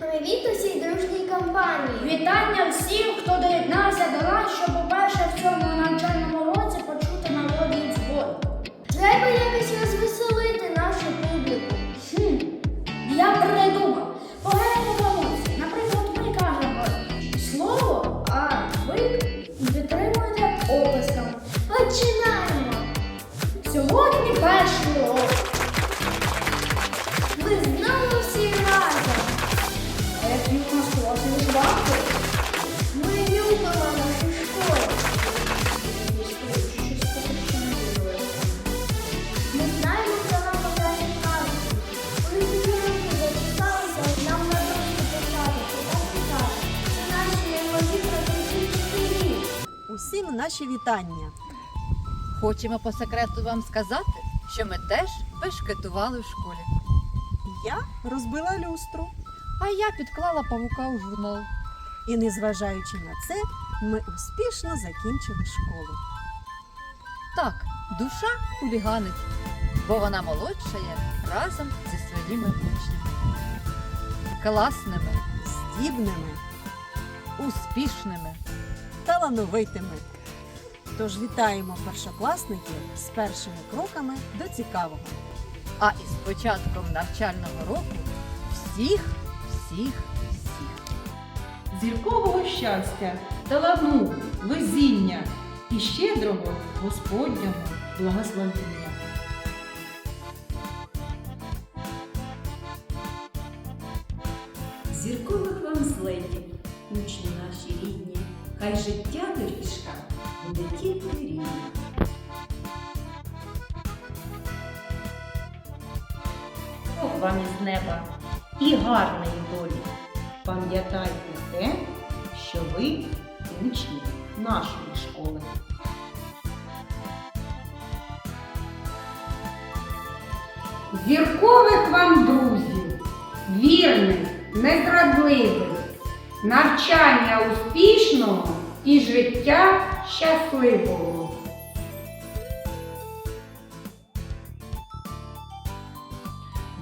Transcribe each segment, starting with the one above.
Привіт усій дружній компанії! Вітання всім, хто доєднався до нас, що по перше в цьому навчальному наші вітання. Хочемо по секрету вам сказати, що ми теж бешкетували в школі. Я розбила люстру, А я підклала павука у журнал. і, незважаючи на це, ми успішно закінчили школу. Так, душа хуліганить, бо вона молодшає разом зі своїми учнями. Класними, Здібними, успішними. талановитими. Тож вітаємо першокласників з першими кроками до цікавого. А із початком навчального року всіх, всіх, всіх. зіркового щастя, талану, везіння і щедрого Господнього благословення. Зіркових вам злетів, учні наші рідні, хай життя Неба і гарної долі. Пам'ятайте те, що ви учні нашої школи. Зіркових вам друзів, вірних, незрадливих, навчання успішного і життя щасливого.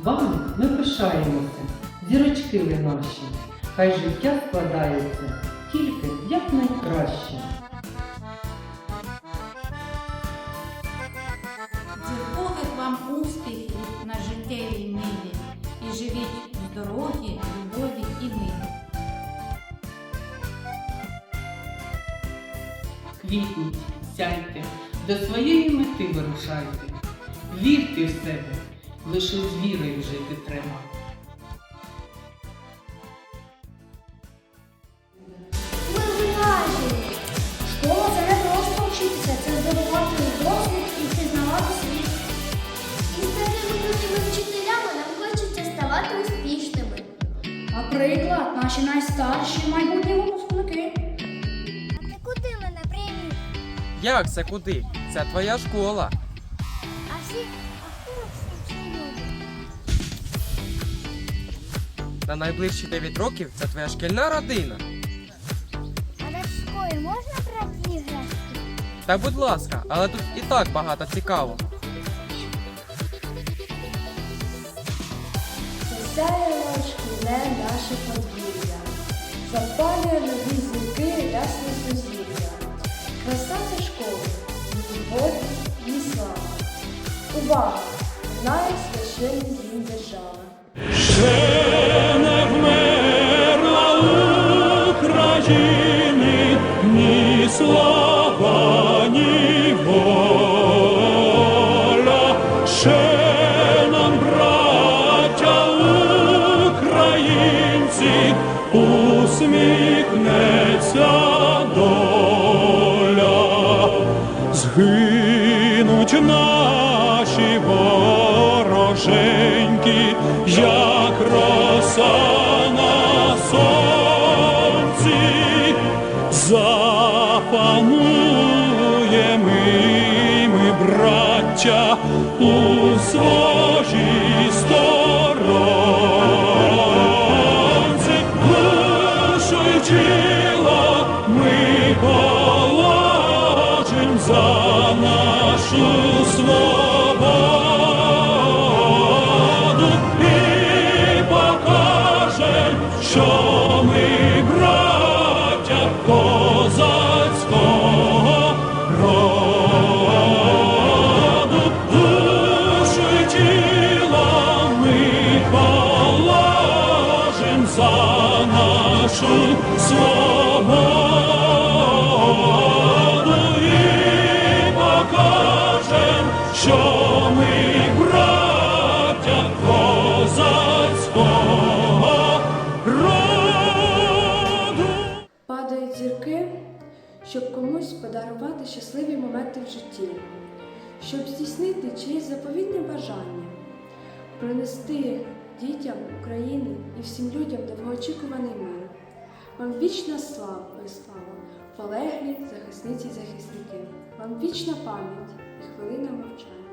Вам ми пишаємося, зірочки ви наші, хай життя складається тільки як найкраще. Вам успіхів на життєвій ниві і живіть в здоров'ї, любові і мирі. Квітніть, сяйте, до своєї мети вирушайте. Вірте в себе, лише з вірою жити треба. Ми вражені! Школа це не просто вчитися, це здобувати досвід і пізнавати світ. І з такими крутими вчителями нам хочеться ставати успішними. Наприклад, наші найстарші майбутні випускники. А ти куди мене приймів? Як це куди? Це твоя школа. А всі На найближчі 9 років це твоя шкільна родина. А в школі можна брати іграшки? Та будь ласка, але тут і так багато цікаво. Сяє шкільне наше подвір'я, запалює нові зірки рясне сузір'я. Краса це школи, воля, її слава. Увага! Знає священний дім держави. Слава, ні. Ще нам, браття українці, усміхнеться браття, у своїй сторонці, подарувати щасливі моменти в житті, щоб здійснити чиєсь заповітне бажання, принести дітям України і всім людям довгоочікуваний мир. Вам вічна слава і слава, полеглі захисниці й захисники. Вам вічна пам'ять і хвилина мовчання.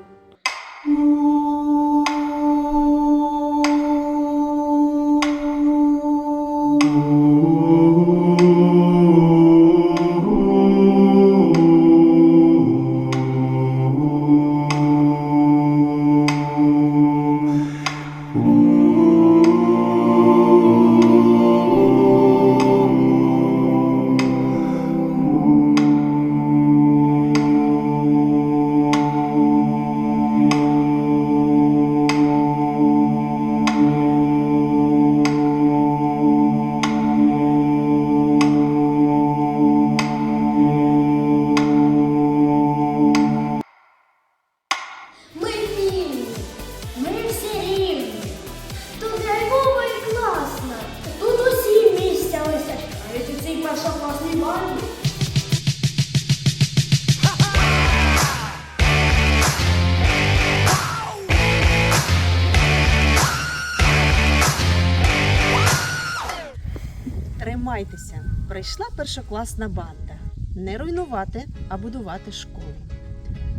Тримайтеся, прийшла першокласна банда. Не руйнувати, а будувати школу.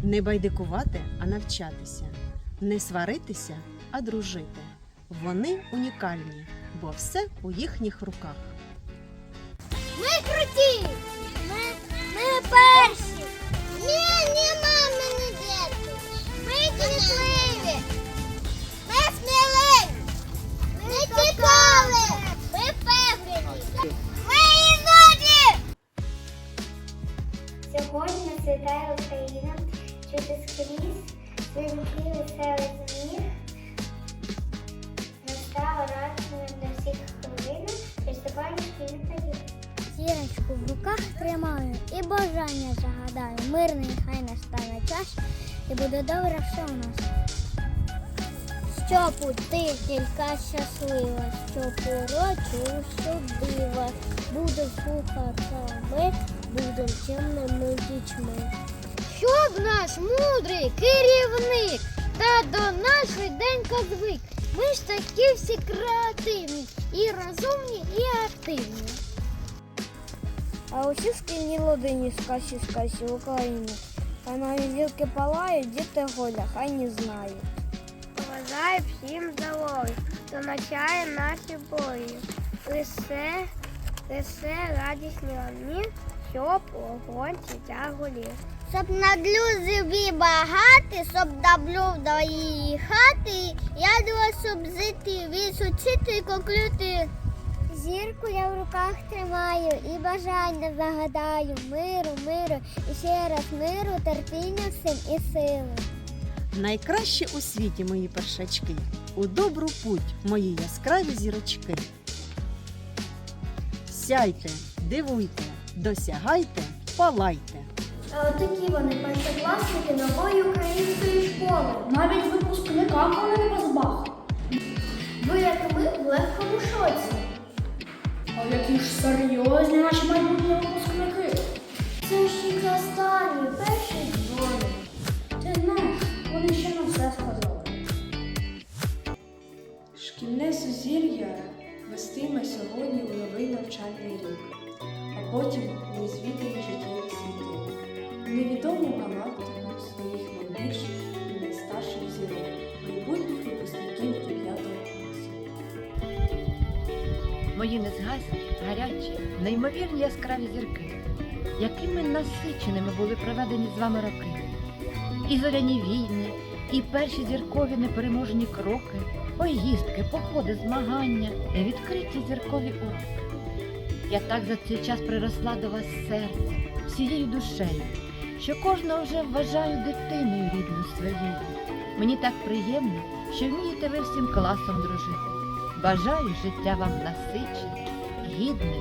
Не байдикувати, а навчатися. Не сваритися, а дружити. Вони унікальні, бо все у їхніх руках. Зірочку в руках тримаю і бажання загадаю. Мирний хай настане час, і буде добре все у нас. Щоб ти тільки щаслива, щоб урочу дива, буде слухати ми, будем чимними дітьми. Щоб наш мудрий керівник та до нас швиденько звик. Ми ж такі всі креативні, і розумні, і активні. А усі шкільні родині скачі скачі в Україні. Та на зірки палають, діти голя, хай не знають. Бажаю всім здоров'я, хто наші бої. Лише, лише радісні одні, щоб огонь життя голів. Щоб на друзів багати, щоб добру до її хати, я до щоб жити, відсучити коклюти. Зірку я в руках тримаю і бажання загадаю миру, миру, і ще раз миру, терпіння всім і сили. Найкраще у світі мої першачки. У добру путь мої яскраві зірочки. Сяйте, дивуйте, досягайте, палайте. А отакі вони першокласники нової української школи. Навіть випускникам вони не позбах. Ви, як ми, в легкому шоці. А які ж серйозні наші майбутні випускники. Це ж їх останні, перший дзвоник. Ти знаєш, вони ще не все сказали. Шкільне сузір'я вестиме сьогодні у новий навчальний рік, а потім у незвідані життєві світи, невідому галактику своїх найбільших і найстарших зірок, майбутніх випускників 9 класу. Мої незгасні, гарячі, неймовірні яскраві зірки, якими насиченими були проведені з вами роки. І зоряні війни, і перші зіркові непереможні кроки, поїздки, походи, змагання відкриті зіркові уроки. Я так за цей час приросла до вас серцем, всією душею, що кожного вже вважаю дитиною рідною своєю. Мені так приємно, що вмієте ви всім класом дружити. Бажаю життя вам насичене, гідне,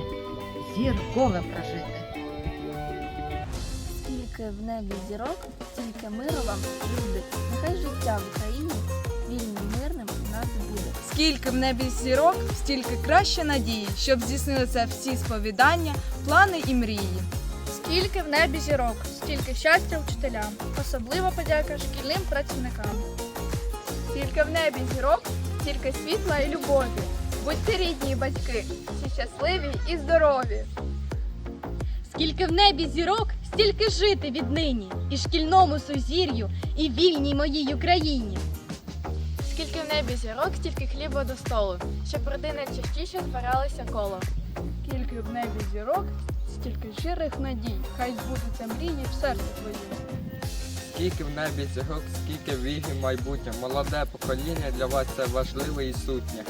зіркове прожити. Скільки в небі зірок, стільки миру вам, люди. Нехай життя в Україні вільним, мирним у нас буде. Скільки в небі зірок, стільки краще надії, щоб здійснилися всі сповідання, плани і мрії. Скільки в небі зірок, стільки щастя вчителям, особлива подяка шкільним працівникам. Скільки в небі зірок, стільки світла і любові. Будьте рідні, батьки, всі щасливі і здорові. Скільки в небі зірок, стільки жити віднині, і шкільному сузір'ю, і вільній моїй Україні. Скільки в небі зірок, стільки хліба до столу, щоб родини частіше збиралися коло. Скільки в небі зірок, стільки щирих надій, хай збудуться мрії в серці твоїм. Скільки в небі зірок, скільки віги майбутнє. Молоде покоління для вас це важливе і сутнє.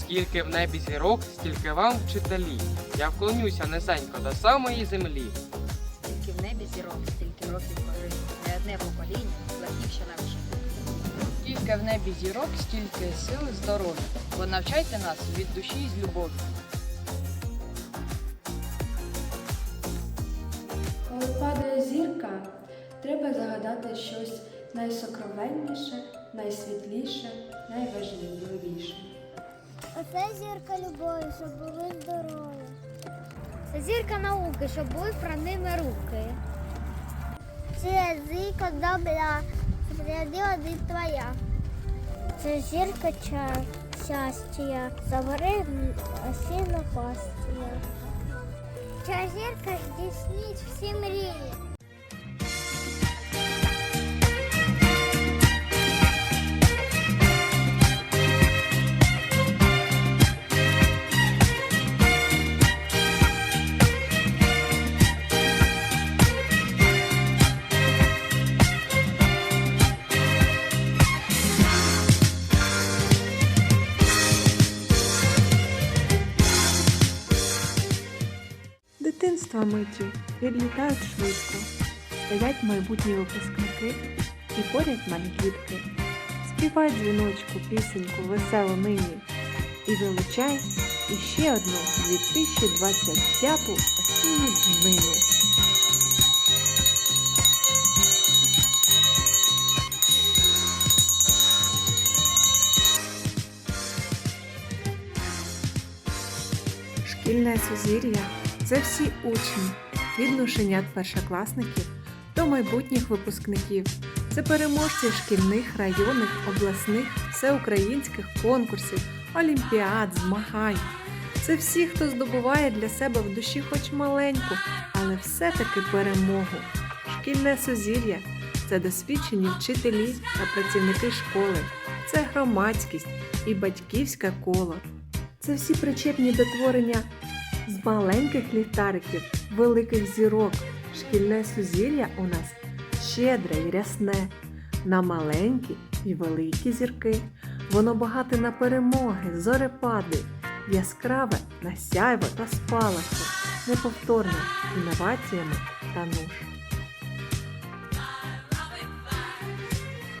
Скільки в небі зірок, стільки вам вчителі. Я вклонюся низенько до самої землі. Скільки в небі зірок, стільки років пожити, не одне покоління, платівщина вчити. Скільки в небі зірок, стільки сил і здоров'я. Бо навчайте нас від душі і з любов'ю. Треба загадати щось найсокровенніше, найсвітліше, найважливіше. Оце зірка любові, щоб були здорові. Це зірка науки, щоб були про ними руки. Це зірка добра, щоб рядила від твоя. Це зірка щастя, забери сильно пастія. Ця зірка здійснить всі мрії. Миттю відлітають швидко, стоять майбутні випускники і поряд малі дітки. Співай дзвіночку, пісеньку, веселу нині і вилучай іще одну 2025 осінню днину. Шкільне сузір'я це всі учні, від першокласників до майбутніх випускників. Це переможці шкільних, районних, обласних, всеукраїнських конкурсів, олімпіад, змагань. Це всі, хто здобуває для себе в душі хоч маленьку, але все-таки перемогу. Шкільне сузір'я це досвідчені вчителі та працівники школи, це громадськість і батьківське коло. Це всі причетні до творення з маленьких ліхтариків, великих зірок. Шкільне сузір'я у нас щедре і рясне, на маленькі і великі зірки. Воно багате на перемоги, зорепади, яскраве на сяйво та спалахи, неповторне інноваціями та нуж.